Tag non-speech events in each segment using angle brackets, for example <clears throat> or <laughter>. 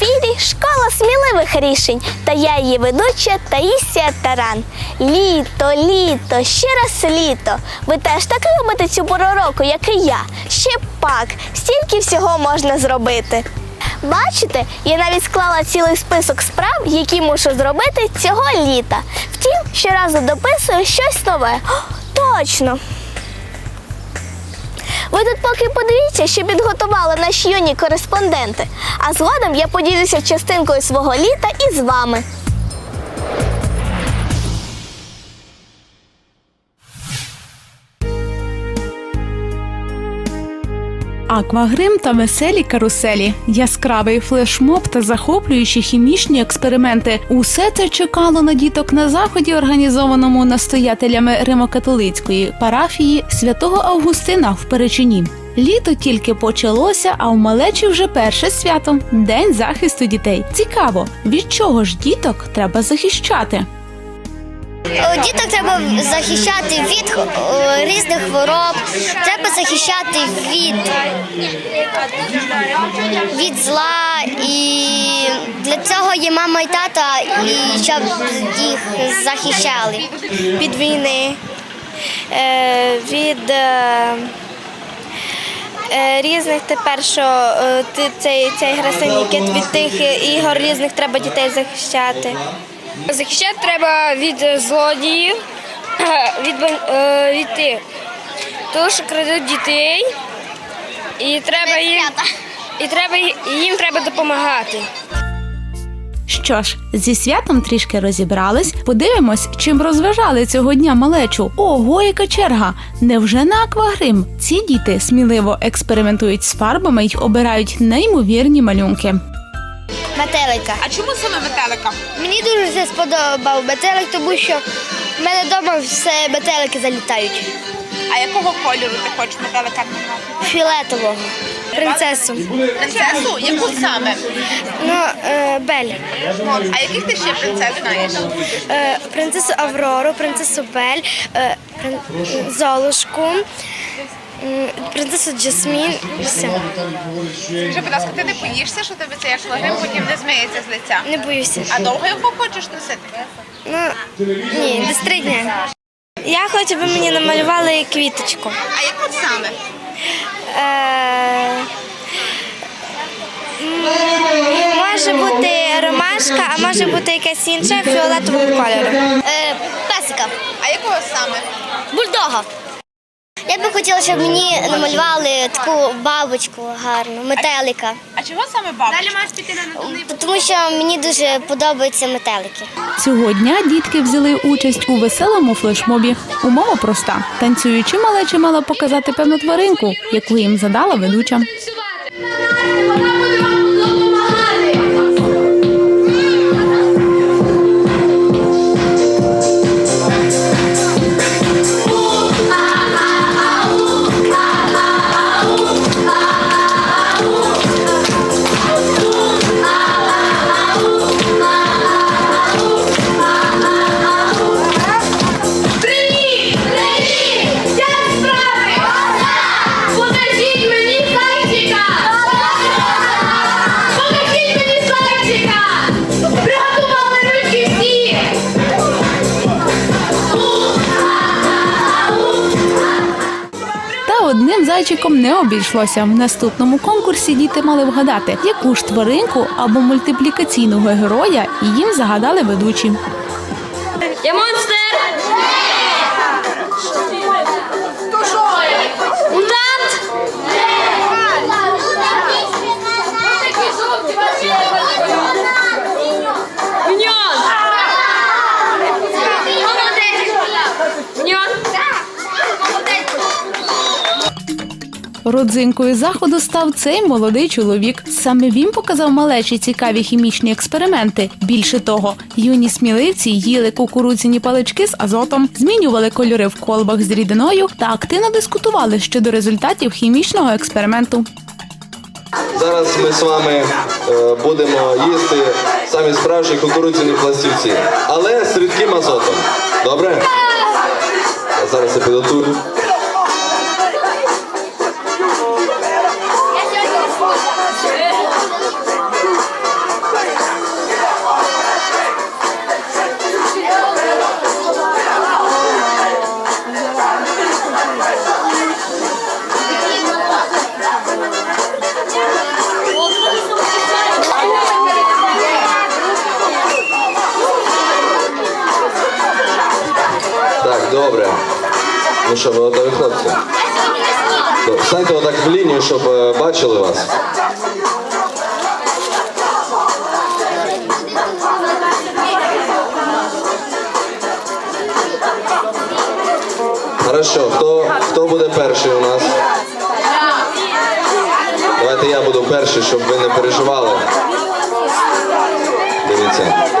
Ефірі Школа сміливих рішень та я її ведуча Таїсія Таран. Літо, літо, ще раз літо. Ви теж так любите цю пору року, як і я. Ще пак, стільки всього можна зробити. Бачите, я навіть склала цілий список справ, які мушу зробити цього літа. Втім, щоразу дописую щось нове. О, точно! Ви тут поки подивіться, що підготували наші юні кореспонденти. А згодом я поділюся частинкою свого літа із вами. Аквагрим та веселі каруселі, яскравий флешмоб та захоплюючі хімічні експерименти. Усе це чекало на діток на заході, організованому настоятелями Римокатолицької парафії святого Августина в Перечині. Літо тільки почалося, а в малечі вже перше свято День захисту дітей. Цікаво, від чого ж діток треба захищати? Діток треба захищати від е, різних хвороб, треба захищати від, від зла. І для цього є мама і тата, і щоб їх захищали. Від війни, е, від е, різних тепер, що цей, цей грасенікет, від тих ігор різних треба дітей захищати. Захищати треба від е, злодіїв, <clears throat> від, е, від тих, того, що крадуть дітей, і треба їм, і треба, їм треба допомагати. Що ж, зі святом трішки розібрались. Подивимось, чим розважали цього дня малечу. Ого, яка черга! Невже на аквагрим? Ці діти сміливо експериментують з фарбами й обирають неймовірні малюнки. Метелика. А чому саме метелика? Мені дуже це сподобав метелик, тому що в мене вдома все метелики залітають. А якого кольору ти хочеш метелика? Фіолетового. Принцесу. Принцесу? Яку саме? Ну, е, Бель. От. А яких ти ще принцес знаєш? Е, принцесу Аврору, принцесу Бель, е, прин... Золушку, м, принцесу Джасмін. Все. Скажи, будь ласка, ти не боїшся, що тебе цей аквагрим потім не змиється з лиця? Не боюся. А довго його хочеш носити? Ну, ні, десь три дні. Я хочу, би мені намалювали квіточку. А яку саме? Е, м, може бути ромашка, а може бути якась інша фіолетового кольору. Е, песика. А якого саме? Бульдога. Я би хотіла, щоб мені намалювали таку бабочку гарну, метелика. А чого саме бабочка? Далі маєш піти на Тому що мені дуже подобаються метелики. Цього дня дітки взяли участь у веселому флешмобі. Умова проста: танцюючи малечі мала показати певну тваринку, яку їм задала ведуча. Зайчиком не обійшлося. В наступному конкурсі діти мали вгадати, яку ж тваринку або мультиплікаційного героя їм загадали ведучі. Я монстр! Родзинкою заходу став цей молодий чоловік. Саме він показав малечі цікаві хімічні експерименти. Більше того, юні сміливці їли кукурудзяні палички з азотом, змінювали кольори в колбах з рідиною та активно дискутували щодо результатів хімічного експерименту. Зараз ми з вами е, будемо їсти самі справжні кукурудзяні пластівці, але з рідким азотом. Добре? Я зараз я підготую. Ну що, ви готові хлопці? Добре. Станьте отак в лінію, щоб е, бачили вас. Хорошо, хто, хто буде перший у нас? Давайте я буду перший, щоб ви не переживали. Дивіться.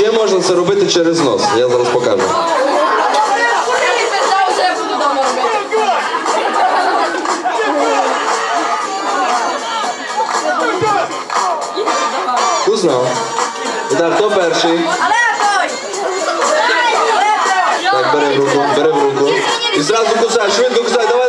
Ще можна це робити через нос. Я зараз покажу. Вкусно? І хто перший? Так, бери в руку, бери в руку. І зразу кусай, швидко кусай, давай,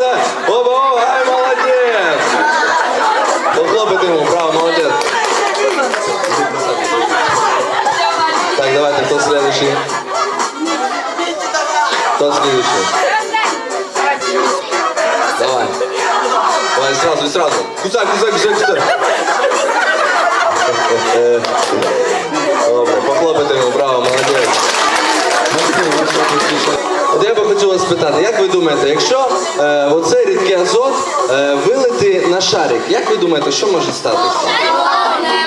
Кусай, кусай, кусай, кусай. Добре, похлопайте йому, браво, молодець. От я би хотів вас спитати, як ви думаєте, якщо е, оцей рідкий азот е, вилити на шарик, як ви думаєте, що може статися?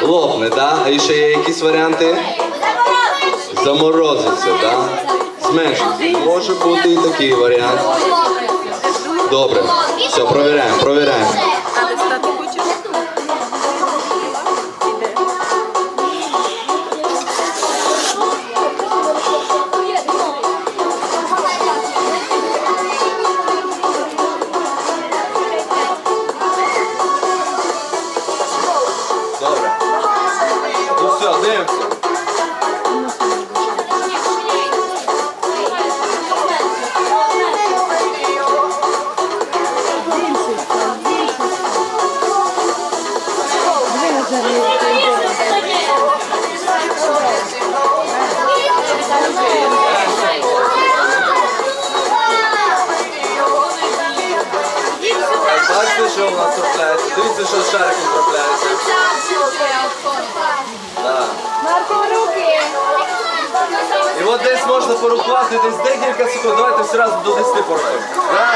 Лопне, так? Да? І ще є якісь варіанти? Заморозиться, так? Да? Зменшиться. Може бути і такий варіант. Добре. Все, провіряємо, провіряємо. І десь можна порахувати десь декілька секунд. Давайте всі разом до 10 порахуємо. Раз,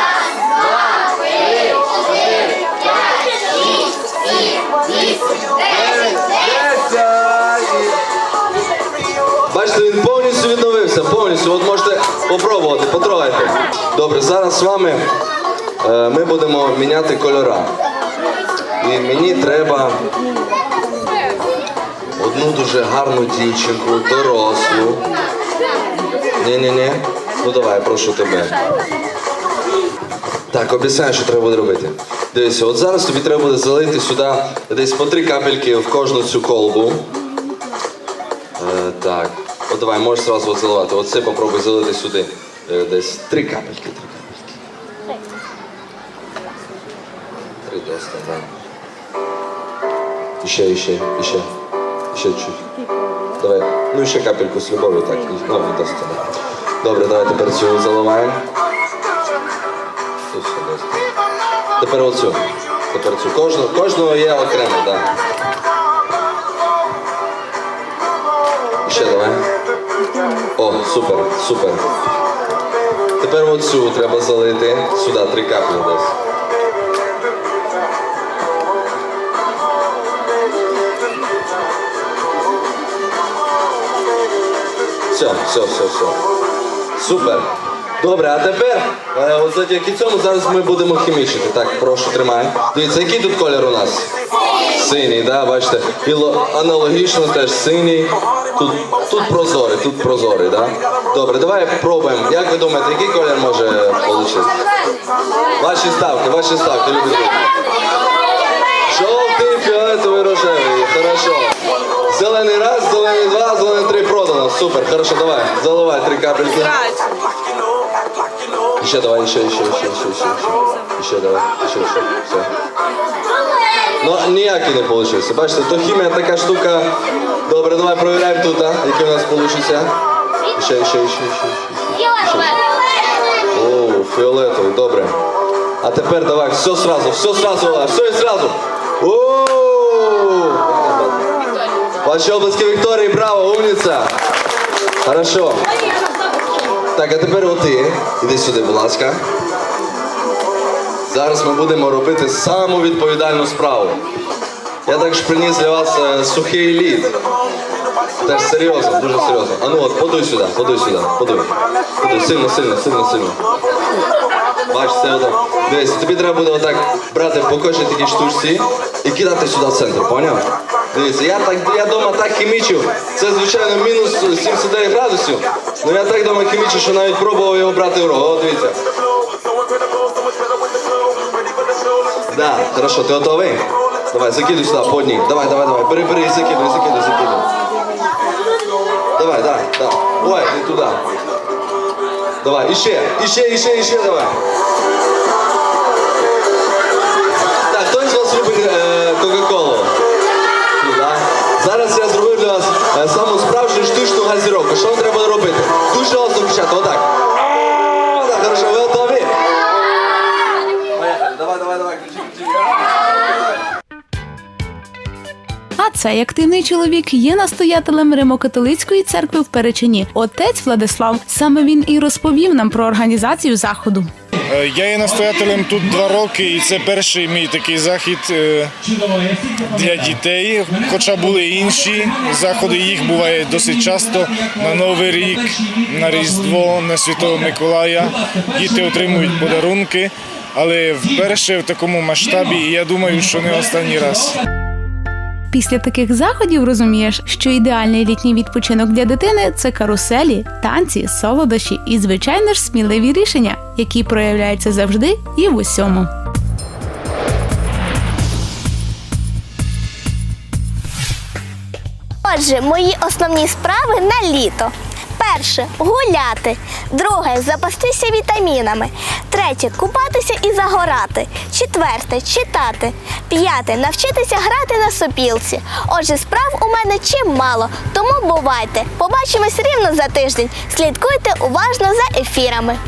два, три, чотири, п'ять, шість, сім, вісім, десять. Бачите, він повністю відновився, повністю. От можете попробувати, потрогайте. Добре, зараз з вами е, ми будемо міняти кольора. І мені треба одну дуже гарну дівчинку, дорослу. Ні-ні-ні. Ну давай, прошу тебе. Так, обіцяю, що треба буде робити. Дивися, от зараз тобі треба буде залити сюди десь по три капельки в кожну цю колбу. Е, так. От давай, можеш зразу от заливати. Оце попробуй залити сюди. Е, десь три капельки, три капельки. Три доста, так. Іще, іще, іще. Іще чуть. Давай. Ну і ще капельку з любов'ю, так. і- Ну, і доста. Добре, давай тепер цю заливаємо. І. Тепер оцю. Тепер цю. Кожного, кожного є окремо, так. Да. Ще давай. О, супер, супер. Тепер оцю треба залити. Сюди, три каплі десь. Все, все, все, все. Супер. Добре, а тепер, е, завдяки цьому зараз ми будемо хімічити. Так, прошу, тримай. Дивіться, який тут колір у нас? Синій, да, бачите? І ло- аналогічно теж синій. Тут, тут прозорий, тут прозорий, да? Добре, давай пробуємо. Як ви думаєте, який колір може вийти? Ваші ставки, ваші ставки, любі друзі. Жовтий, фіолетовий, рожевий. Хорошо. Зелений раз, зелений два, зелений три продано. Супер, хорошо, давай. Заливай три капельки. Ще давай, ще, ще, ще, ще, ще, ще. Ще давай, ще, ще, все. Ну, ніякий не вийшло. Бачите, то хімія така штука. Добре, давай провіряємо тут, а, який у нас вийде. Ще, ще, ще, ще, ще. О, фіолетовий, добре. А тепер давай, все сразу, все сразу, все і сразу. О! Ваші обласки Вікторії, браво, умниця. Хорошо. Так, а тепер оти. Іди сюди, будь ласка. Зараз ми будемо робити саму відповідальну справу. Я також приніс для вас е, сухий лід. Теж серйозно, дуже серйозно. А ну от, подуй сюди, подуй сюди, подуй. Подуй, сильно, сильно, сильно, сильно. Бачиш, це отак. Дивись, тобі треба буде отак брати по кожній такій штучці і кидати сюди в центр, поняв? Дивіться, я так я дома так хімічив. Це звичайно мінус 79 градусів. Ну я так дома хімічив, що навіть пробував його брати в рог. О, дивіться. Да, хорошо, ти готовий? Давай, закидуй сюди, по одній. Давай, давай, давай. Бери, бери закидуй, закидуй, закидуй. Давай, да, да. Ой, не туди. Давай, іще, іще, іще, іще, давай. Цей активний чоловік є настоятелем Римо-католицької церкви в Перечині. Отець Владислав. Саме він і розповів нам про організацію заходу. Е, Я є настоятелем тут два роки, і це перший мій такий захід е, для дітей. Хоча були інші заходи, їх буває досить часто на Новий рік, на Різдво, на Святого Миколая. Діти отримують подарунки, але вперше в такому масштабі, і я думаю, що не останній раз. Після таких заходів розумієш, що ідеальний літній відпочинок для дитини це каруселі, танці, солодощі і, звичайно ж, сміливі рішення, які проявляються завжди і в усьому. Отже, мої основні справи на літо. Перше гуляти. Друге запастися вітамінами. Третє купатися і загорати. Четверте читати. П'яте навчитися грати на сопілці. Отже, справ у мене чимало, тому бувайте. Побачимось рівно за тиждень. Слідкуйте уважно за ефірами.